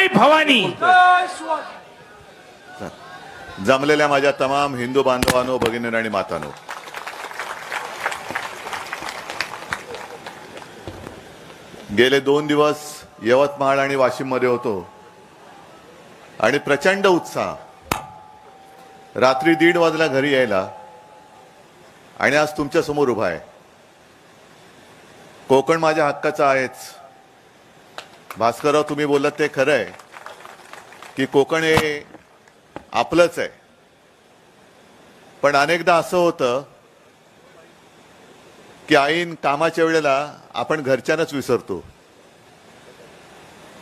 जय भवानी. जमलेल्या माझ्या तमाम हिंदू बांधवांनो भगिनी आणि मातानो. गेले दोन दिवस यवतमाळ आणि वाशिममध्ये होतो. आणि प्रचंड उत्साह. रात्री दीड वाजला घरी यायला. आणि आज तुमच्यासमोर उभा आहे. कोकण माझ्या हक्काचा आहेच. भास्करराव तुम्ही बोलत ते खरं आहे की कोकण हे आपलंच आहे. पण अनेकदा असं होतं की आईन कामाच्या वेळेला आपण घरच्यांनाच विसरतो.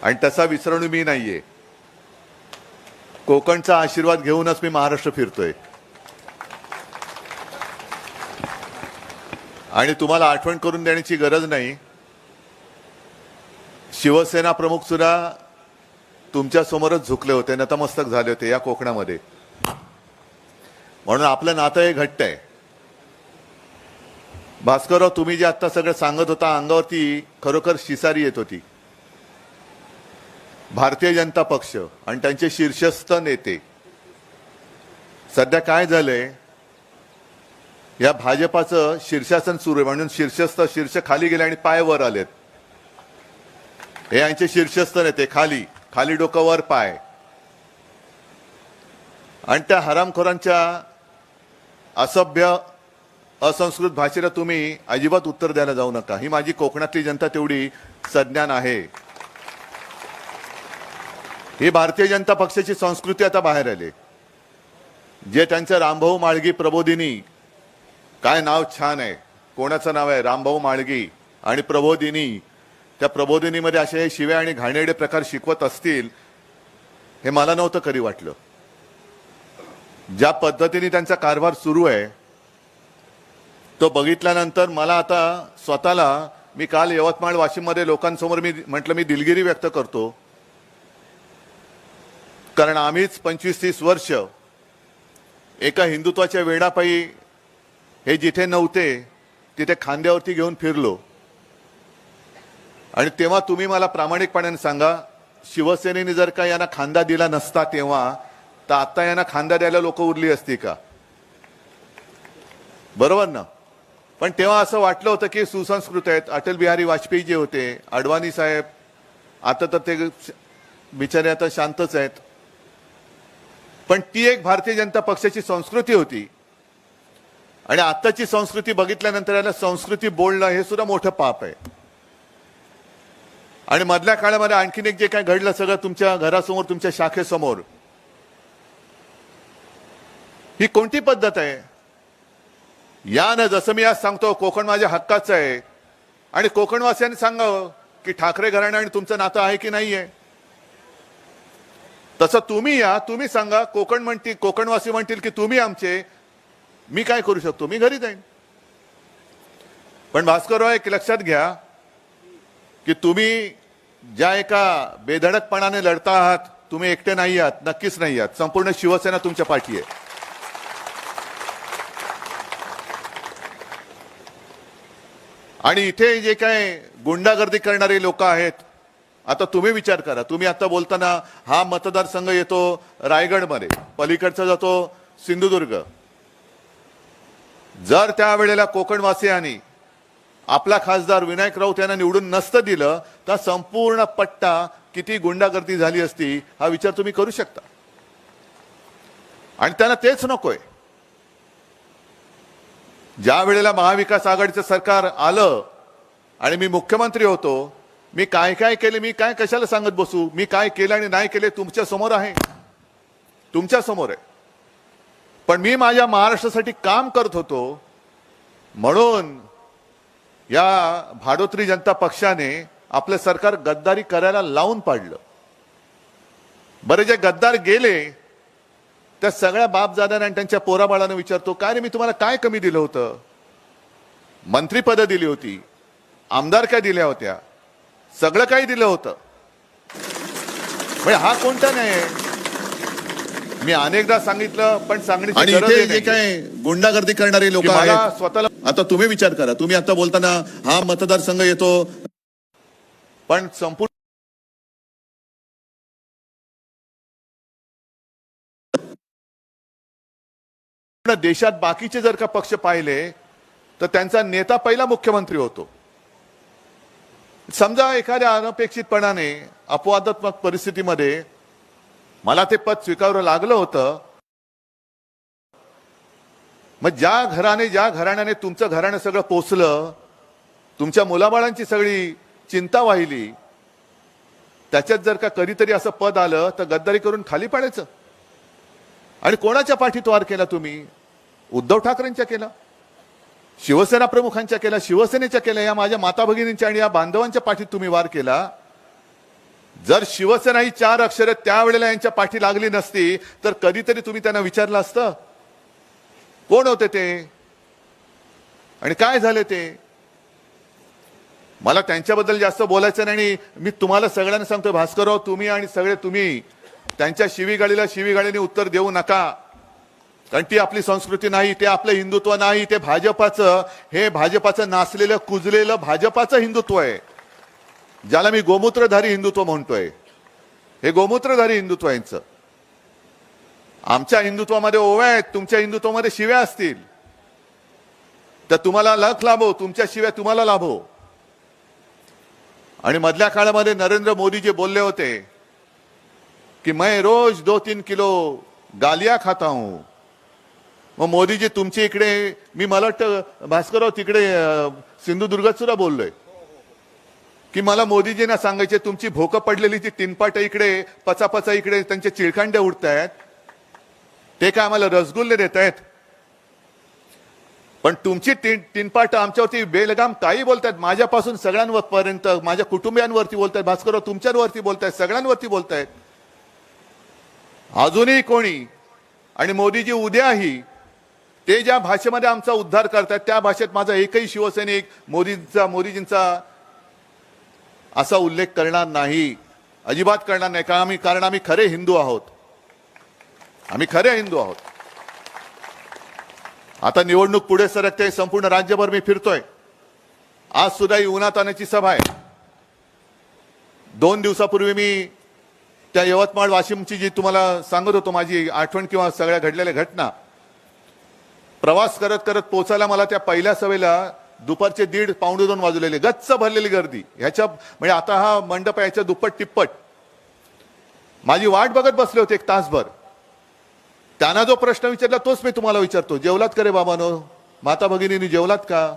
आणि तसा विसरणू मी नाहीये. कोकणचा आशीर्वाद घेऊनच मी महाराष्ट्र फिरतोय. आणि तुम्हाला आठवण करून देण्याची गरज नाही शिवसेना प्रमुख सुद्धा तुमच्या समोरच झुकले होते नतमस्तक झाले होते या कोकणामध्ये. म्हणून आपलं नातं हे घट्ट आहे. भास्करराव तुम्ही जे आता सगळं सांगत होता अंगावरती खरोखर शिसारी येत होती. भारतीय जनता पक्ष आणि त्यांचे शीर्षस्थ नेते. सध्या काय झालंय? या भाजपाचं शीर्षासन सुरू आहे म्हणून शीर्षस्थ शीर्ष खाली गेले आणि पाय वर आलेत. हे यांचे शीर्षस्थान येते खाली. खाली डोकं वर पाय. आणि त्या हरामखोरांच्या असभ्य असंस्कृत भाषेला तुम्ही अजिबात उत्तर द्यायला जाऊ नका. ही माझी कोकणातली जनता तेवढी सज्ञान आहे. ही भारतीय जनता पक्षाची संस्कृती आता बाहेर आली जे त्यांचं रामभाऊ माळगी प्रबोधिनी काय नाव छान आहे. कोणाचं नाव आहे? रामभाऊ माळगी आणि प्रबोधिनी. त्या प्रबोधिनीमध्ये असे शिव्या आणि घाणेरडे प्रकार शिकवत असतील हे मला नव्हतं कधी वाटलं. ज्या पद्धतीने त्यांचा कारभार सुरू आहे तो बघितल्यानंतर मला आता स्वतःला मी काल यवतमाळ वाशिममध्ये लोकांसमोर मी म्हटलं मी दिलगिरी व्यक्त करतो. कारण आम्हीच पंचवीस तीस वर्ष एका हिंदुत्वाच्या वेडापायी हे जिथे नव्हते तिथे खांद्यावरती घेऊन फिरलो. आणि तेव्हा तुम्ही मला प्रामाणिकपणाने सांगा शिवसेनेने जर का यांना खांदा दिला नसता तेव्हा तर आता यांना खांदा द्यायला लोक उरली असती का? बरोबर ना? पण तेव्हा असं वाटलं होतं की सुसंस्कृत आहेत. अटल बिहारी वाजपेयी जे होते अडवाणी साहेब आता तर ते बिचारे आता शांतच आहेत. पण ती एक भारतीय जनता पक्षाची संस्कृती होती. आणि आत्ताची संस्कृती बघितल्यानंतर याला संस्कृती बोलणं हे सुद्धा मोठं पाप आहे. आणि मधल्या काळामध्ये आणखीन एक जे काय घडलं सगळं तुमच्या घरासमोर तुमच्या शाखेसमोर ही कोणती पद्धत आहे? या ना जसं मी आज सांगतो कोकण माझ्या हक्काचं आहे. आणि कोकणवासियांनी सांगावं की ठाकरे घराणं आणि तुमचं नातं आहे की नाही आहे तसं तुम्ही या तुम्ही सांगा कोकण म्हणतील कोकणवासी म्हणतील की तुम्ही आमचे मी काय करू शकतो? मी घरी जाईन. पण भास्करराव एक लक्षात घ्या की तुम्ही ज्या एका बेधडकपणाने लढता आहात तुम्ही एकटे नाही आहात नक्कीच नाही आहात. संपूर्ण शिवसेना तुमच्या पाठी आहे. आणि इथे जे काय गुंडागर्दी करणारे लोक आहेत आता तुम्ही विचार करा. तुम्ही आता बोलताना हा मतदारसंघ येतो रायगडमध्ये पलीकडचा जातो सिंधुदुर्ग. जर त्यावेळेला कोकणवासियांनी आपला खासदार विनायक राऊत यांना निवडून नसतं दिलं तर संपूर्ण पट्टा किती गुंडागर्दी झाली असती हा विचार तुम्ही करू शकता. आणि त्यांना तेच नकोय. ज्या वेळेला महाविकास आघाडीचं सरकार आलं आणि मी मुख्यमंत्री होतो मी काय काय केले मी काय कशाला सांगत बसू मी काय केलं आणि नाही केले तुमच्यासमोर आहे. तुमच्यासमोर आहे. पण मी माझ्या महाराष्ट्रासाठी काम करत होतो म्हणून या भाडोत्री जनता पक्षाने आपलं सरकार गद्दारी करायला लावून पाडलं. बरे जे गद्दार गेले त्या सगळ्या बापजाद्यांना आणि त्यांच्या पोराबाळांना विचारतो काय रे मी तुम्हाला काय कमी दिलं होतं? मंत्रीपदं दिली होती आमदार काय दिल्या होत्या? सगळं काही दिलं होतं. म्हणजे हा कोणता नाही मी अनेकदा सांगितलं पण सांगण्याची. काय गुंडागर्दी करणारे लोक स्वतःला आता तुम्ही विचार करा. तुम्ही आता बोलताना हा मतदारसंघ येतो. पण संपूर्ण देशात बाकीचे जर का पक्ष पाहिले तर त्यांचा नेता पहिला मुख्यमंत्री होतो. समजा एखाद्या अनपेक्षितपणाने अपवादात्मक परिस्थितीमध्ये मला ते पद स्वीकारावं लागलं होतं मग ज्या घराने ज्या घराण्याने तुमचं घराणं सगळं पोचलं तुमच्या मुलाबाळांची सगळी चिंता वाहिली त्याच्यात जर का कधीतरी असं पद आलं तर गद्दारी करून खाली पाडायचं. आणि कोणाच्या पाठीत वार केला तुम्ही? उद्धव ठाकरेंच्या केला? शिवसेना प्रमुखांच्या केला? शिवसेनेच्या केल्या या माझ्या माता भगिनींच्या आणि या बांधवांच्या पाठीत तुम्ही वार केला? जर शिवसेना ही चार अक्षरं त्यावेळेला यांच्या पाठी लागली नसती तर कधीतरी तुम्ही त्यांना विचारलं असतं? कोण होते ते? आणि काय झाले ते? मला त्यांच्याबद्दल जास्त बोलायचं नाही आणि मी तुम्हाला सगळ्यांना सांगतो भास्करराव तुम्ही आणि सगळे तुम्ही त्यांच्या शिवीगाळीला शिवीगाळीने उत्तर देऊ नका. कारण ती आपली संस्कृती नाही ते आपलं हिंदुत्व नाही ते भाजपाचं हे भाजपाचं नाचलेलं कुजलेलं भाजपाचं हिंदुत्व आहे. ज्याला मी गोमूत्रधारी हिंदुत्व म्हणतोय. हे गोमूत्रधारी हिंदुत्व यांचं. आमच्या हिंदुत्वामध्ये ओव्या आहेत तुमच्या हिंदुत्वामध्ये शिव्या असतील. तर तुम्हाला लख लाभो तुमच्या शिव्या तुम्हाला लाभो. आणि मधल्या काळामध्ये नरेंद्र मोदी जे बोलले होते की मैं रोज दो तीन किलो गालिया खाता हूं. मग मोदीजी तुमच्या इकडे मी मला वाटतं भास्करराव तिकडे सिंधुदुर्गात सुद्धा बोललोय. की मला मोदीजींना सांगायचे तुमची भोकं पडलेली ती टिनपाट इकडे पचापचा इकडे त्यांचे चिळकांडे उडत आहेत ते काय आम्हाला रसगुल्ले देत आहेत? पण तुमची तीन तीनपाट आमच्यावरती बेलगाम काही बोलतायत माझ्यापासून सगळ्यांवर पर्यंत माझ्या कुटुंबियांवरती बोलतायत भास्करराव तुमच्यावरती बोलतायत सगळ्यांवरती बोलतायत. अजूनही कोणी आणि मोदीजी उद्याही ते ज्या भाषेमध्ये आमचा उद्धार करतात त्या भाषेत माझा एकही शिवसैनिक मोदींचा मोदीजींचा असा उल्लेख करणार नाही अजिबात करणार नाही कारण आम्ही कारण आम्ही खरे हिंदू आहोत. आम्ही खरे हिंदू आहोत. आता निवडणूक पुढे सरकते संपूर्ण राज्यभर मी फिरतोय. आज सुद्धा ही उन्हात आणण्याची सभा आहे. दोन दिवसापूर्वी मी त्या यवतमाळ वाशिमची जी तुम्हाला सांगत होतो माझी आठवण किंवा सगळ्या घडलेल्या घटना प्रवास करत करत पोचायला मला त्या पहिल्या सभेला दुपारचे दीड पावणे दोन वाजलेले गच्च भरलेली गर्दी. ह्याच्या म्हणजे आता हा मंडप आहे याच्या दुप्पट तिप्पट माझी वाट बघत बसले होते एक तासभर. त्यांना जो प्रश्न विचारला तोच मी तुम्हाला विचारतो. जेवलात का रे बाबानो? माता भगिनींनी जेवलात का?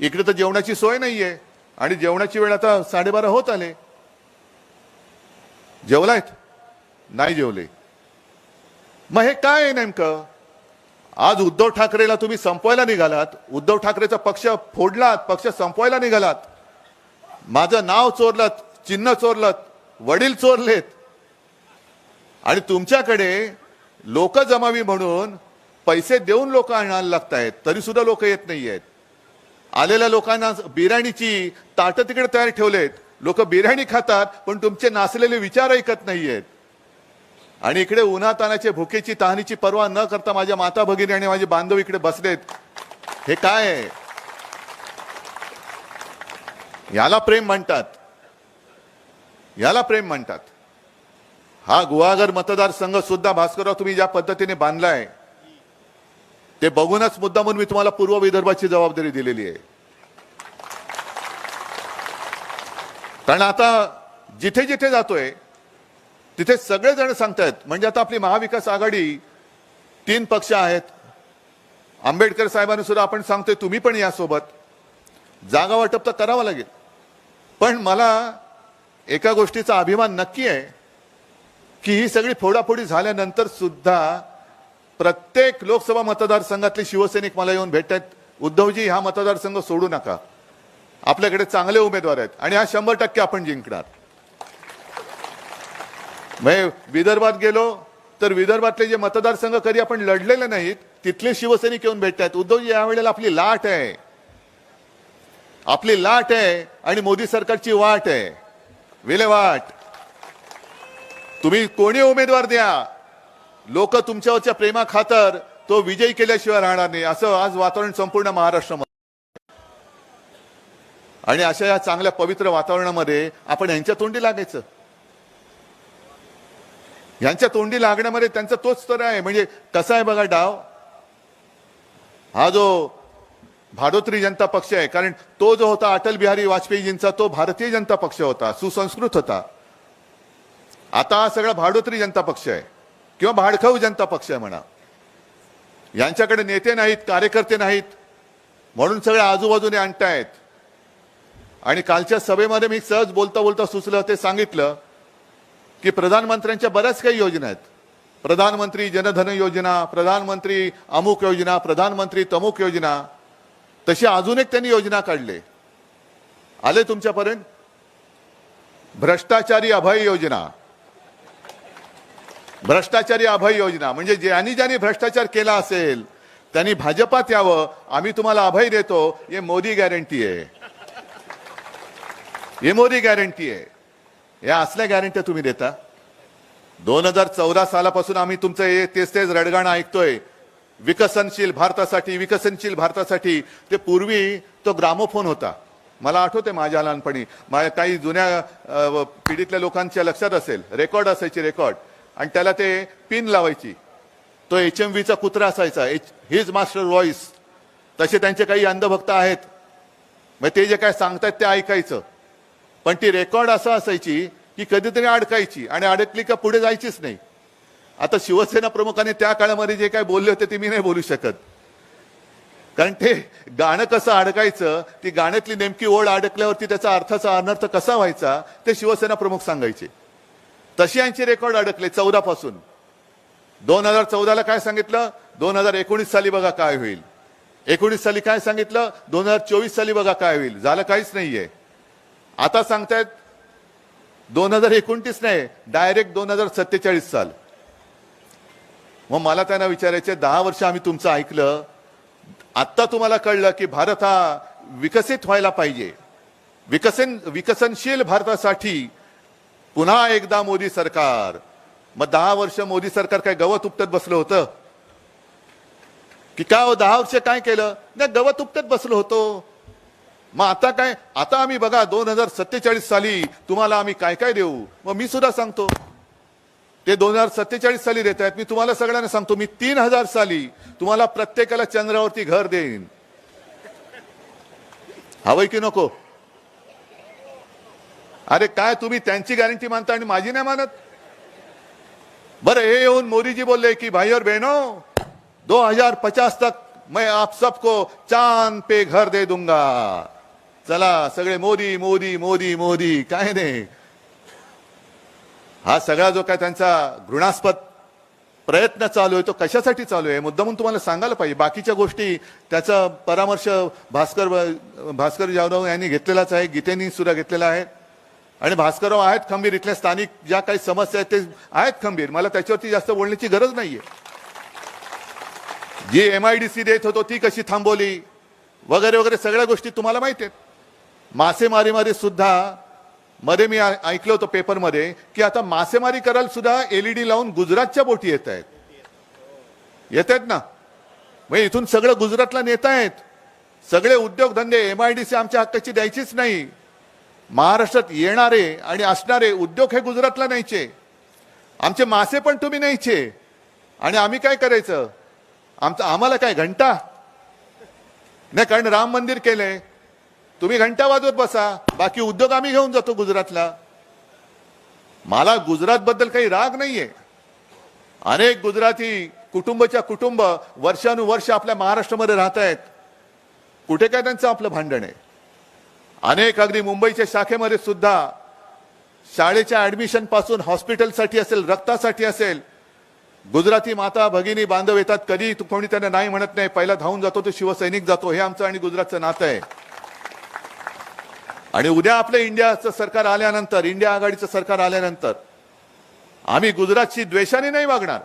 इकडे तर जेवणाची सोय नाही आहे आणि जेवणाची वेळ आता साडेबारा होत आले. जेवलायत? नाही जेवले. मग हे काय आहे नेमकं? आज उद्धव ठाकरेला तुम्ही संपवायला निघालात. उद्धव ठाकरेचा पक्ष फोडलात पक्ष संपवायला निघालात. माझं नाव चोरलत चिन्ह चोरलत वडील चोरलेत. आणि तुमच्याकडे लोक जमावी म्हणून पैसे देऊन लोक आणायला लागत आहेत तरी सुद्धा लोक येत नाही आहेत आलेल्या लोकांना बिर्याणीची ताटं तिकडे तयार ठेवलेत. लोक बिर्याणी खातात पण तुमचे नाचलेले विचार ऐकत नाहीयेत. आणि इकडे उन्हातानाचे भुकेची तहानीची पर्वा न करता माझ्या माता भगिनी आणि माझे बांधव इकडे बसलेत. हे काय? आहे याला प्रेम म्हणतात. याला प्रेम म्हणतात. हा गुहागर मतदारसंघ सुद्धा भास्करराव तुम्ही ज्या पद्धतीने बांधलाय ते बघूनच मुद्दा म्हणून मी तुम्हाला पूर्व विदर्भाची जबाबदारी दिलेली आहे. कारण आता जिथे जिथे जातोय तिथे सगळेजण सांगतायत म्हणजे आता आपली महाविकास आघाडी तीन पक्ष आहेत. आंबेडकर साहेबांनी सुद्धा आपण सांगतोय तुम्ही पण यासोबत जागा वाटप तर करावं लागेल. पण मला एका गोष्टीचा अभिमान नक्की आहे. की ही सगळी फोडाफोडी झाल्यानंतर सुद्धा प्रत्येक लोकसभा मतदारसंघातले शिवसैनिक मला येऊन भेटत उद्धवजी हा मतदारसंघ सोडू नका. आपल्याकडे चांगले उमेदवार आहेत आणि हा शंभर टक्के आपण जिंकणार. म्हणजे विदर्भात गेलो तर विदर्भातले जे मतदारसंघ कधी आपण लढलेले नाहीत तिथले शिवसैनिक येऊन भेटत आहेत उद्धवजी यावेळेला आपली लाट आहे. आपली लाट आहे आणि मोदी सरकारची वाट आहे. विलेवाट तुम्ही कोणी उमेदवार द्या? लोक तुमच्यावरच्या प्रेमा खातर तो विजयी केल्याशिवाय राहणार नाही. असं आज वातावरण संपूर्ण महाराष्ट्रामध्ये. आणि अशा या चांगल्या पवित्र वातावरणामध्ये आपण यांच्या तोंडी लागायचं. यांच्या तोंडी लागण्यामध्ये त्यांचा तोच स्तर आहे. म्हणजे कसा आहे बघा डाव? हा जो भाडोत्री जनता पक्ष आहे कारण तो जो होता अटल बिहारी वाजपेयीजींचा तो भारतीय जनता पक्ष होता सुसंस्कृत होता. आता हा सगळा भाडोत्री जनता पक्ष आहे. किंवा भाडखाऊ जनता पक्ष आहे म्हणा. यांच्याकडे नेते नाहीत कार्यकर्ते नाहीत. म्हणून सगळे आजूबाजूने आणतायत. आणि कालच्या सभेमध्ये मी सहज बोलता बोलता सुचलं ते सांगितलं की प्रधानमंत्र्यांच्या बऱ्याच काही योजना आहेत. प्रधानमंत्री जनधन योजना प्रधानमंत्री अमुक योजना प्रधानमंत्री तमुक योजना. तशी अजून एक त्यांनी योजना काढले. आले तुमच्यापर्यंत? भ्रष्टाचारी अभय योजना. भ्रष्टाचारी अभय योजना म्हणजे ज्यांनी ज्यांनी भ्रष्टाचार केला असेल त्यांनी भाजपात यावं आम्ही तुम्हाला अभय देतो हे मोदी गॅरंटी आहे. हे मोदी गॅरंटी आहे. या असल्या गॅरंट्या तुम्ही देता. दोन हजार चौदा सालापासून आम्ही तुमचं हे तेच तेच रडगाणं ऐकतोय. विकसनशील भारतासाठी विकसनशील भारतासाठी ते पूर्वी तो ग्रामोफोन होता. मला आठवते माझ्या लहानपणी. माझ्या काही जुन्या पिढीतल्या लोकांच्या लक्षात असेल. रेकॉर्ड असायची रेकॉर्ड आणि त्याला ते पिन लावायची. तो एच एम व्हीचा कुत्रा असायचा. एच हिज मास्टर व्हॉइस तसे त्यांचे काही अंधभक्त आहेत. मग ते जे काय सांगतायत ते ऐकायचं. पण ती रेकॉर्ड असं असायची की कधीतरी अडकायची आणि अडकली का पुढे जायचीच नाही. आता शिवसेना प्रमुखांनी त्या काळामध्ये जे काय बोलले होते ते मी नाही बोलू शकत. कारण ते गाणं कसं अडकायचं ती गाण्यातली नेमकी ओढ अडकल्यावरती त्याचा अर्थाचा अनर्थ कसा व्हायचा ते शिवसेना प्रमुख सांगायचे. तशी यांचे रेकॉर्ड अडकले चौदा पासून दोन हजार चौदाला काय सांगितलं? दोन हजार एकोणीस साली बघा काय होईल. एकोणीस साली काय सांगितलं? दोन हजार चोवीस साली बघा काय होईल. झालं काहीच नाहीये. आता सांगतायत दोन हजार एकोणतीस नाही डायरेक्ट दोन हजार सत्तेचाळीस साल. मग मला त्यांना विचारायचे दहा वर्ष आम्ही तुमचं ऐकलं. आत्ता तुम्हाला कळलं की भारत हा विकसित व्हायला पाहिजे. विकसन विकसनशील भारतासाठी पुन्हा एकदा मोदी सरकार. मग दहा वर्ष मोदी सरकार काय गवत उपटत बसलं होतं? की काय हो दहा वर्ष काय केलं? नाही गवत उपटत बसलो होतो. मग आता काय? आता आम्ही बघा दोन हजार सत्तेचाळीस साली तुम्हाला आम्ही काय काय देऊ? मग मी सुद्धा सांगतो. ते दोन हजार सत्तेचाळीस साली देत आहेत. मी तुम्हाला सगळ्यांना सांगतो मी तीन हजार साली तुम्हाला प्रत्येकाला चंद्रावरती घर देईन. हवंय की नको? अरे काय तुम्ही त्यांची गॅरंटी मानता आणि माझी नाही मानत? बरं हे येऊन मोदीजी बोलले की भाई और बहनों दो हजार पचास तक मैं आप सबको चांद पे घर दे दूंगा. चला सगळे मोदी मोदी मोदी मोदी काय नाही. हा सगळा जो काय त्यांचा घृणास्पद प्रयत्न चालू आहे तो कशासाठी चालू आहे? मुद्दा म्हणून तुम्हाला सांगायला पाहिजे. बाकीच्या गोष्टी त्याचा परामर्श भास्कर भास्कर जाधव यांनी घेतलेलाच आहे गीतेनी सुद्धा घेतलेला आहे. आणि भास्करराव आहेत खंबीर इथल्या स्थानिक ज्या काही समस्या आहेत ते आहेत खंबीर. मला त्याच्यावरती जास्त बोलण्याची गरज नाहीये. जी एम आय डी सी देत होतो ती कशी थांबवली? वगैरे वगैरे सगळ्या गोष्टी तुम्हाला माहिती आहेत. मासेमारीमध्ये सुद्धा मध्ये मी ऐकलं होतं पेपरमध्ये की आता मासेमारी करायला सुद्धा एलईडी लावून गुजरातच्या बोटी येत आहेत. येत आहेत ना? मग इथून सगळं गुजरातला नेत आहेत. सगळे उद्योगधंदे एम आय डी सी आमच्या हक्काची द्यायचीच नाही. महाराष्ट्रात येणारे आणि असणारे उद्योग हे गुजरातला न्यायचे. आमचे मासे पण तुम्ही न्यायचे. आणि आम्ही काय करायचं? आमचं आम्हाला काय घंटा? नाही कारण राम मंदिर केलंय. तुम्ही घंटा वाजवत बसा. बाकी उद्योग आम्ही घेऊन जातो गुजरातला. मला गुजरात बद्दल काही राग नाहीये. अनेक गुजराती कुटुंबच्या कुटुंब वर्षानुवर्ष आपल्या महाराष्ट्रामध्ये राहत आहेत कुठे काय त्यांचं आपलं भांडण आहे? अनेक अगदी मुंबईच्या शाखेमध्ये सुद्धा शाळेच्या ऍडमिशनपासून हॉस्पिटलसाठी असेल रक्तासाठी असेल गुजराती माता भगिनी बांधव येतात कधी कोणी त्यांना नाही म्हणत नाही पहिला धावून जातो तो शिवसैनिक जातो हे आमचं आणि गुजरातचं नातं आहे. आणि उद्या आपलं इंडियाचं सरकार आल्यानंतर इंडिया आघाडीचं सरकार आल्यानंतर आम्ही गुजरातशी द्वेषाने नाही वागणार.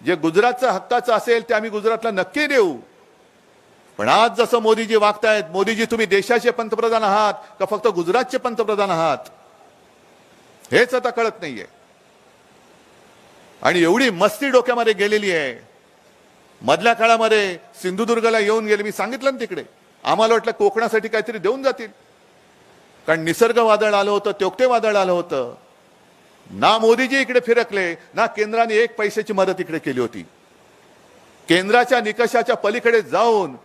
जे गुजरातचं हक्काचं असेल ते आम्ही गुजरातला नक्की देऊ. पण आज जसं मोदीजी वागतायत मोदीजी तुम्ही देशाचे पंतप्रधान आहात का फक्त गुजरातचे पंतप्रधान आहात? हेच आता कळत नाहीये. आणि एवढी मस्ती डोक्यामध्ये गेलेली आहे. मधल्या काळामध्ये सिंधुदुर्गला येऊन गेले मी सांगितलं ना तिकडे. आम्हाला वाटलं कोकणासाठी काहीतरी देऊन जातील. कारण निसर्ग वादळ आलं होतं त्योक्ते वादळ आलं होतं. ना मोदीजी इकडे फिरकले ना केंद्राने एक पैशाची मदत इकडे केली होती. केंद्राच्या निकषाच्या पलीकडे जाऊन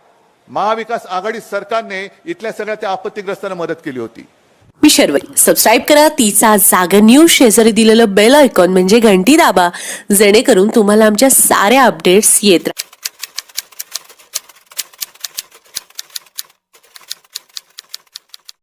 महाविकास आघाडी सरकारने इथल्या सगळ्या त्या आपत्तीग्रस्तांना मदत केली होती. मी शर्वरी. सबस्क्राईब करा. तिचा जागर न्यूज शेजारी दिलेलं बेल आयकॉन म्हणजे घंटी दाबा. जेणेकरून तुम्हाला आमच्या साऱ्या अपडेट्स येत राहतील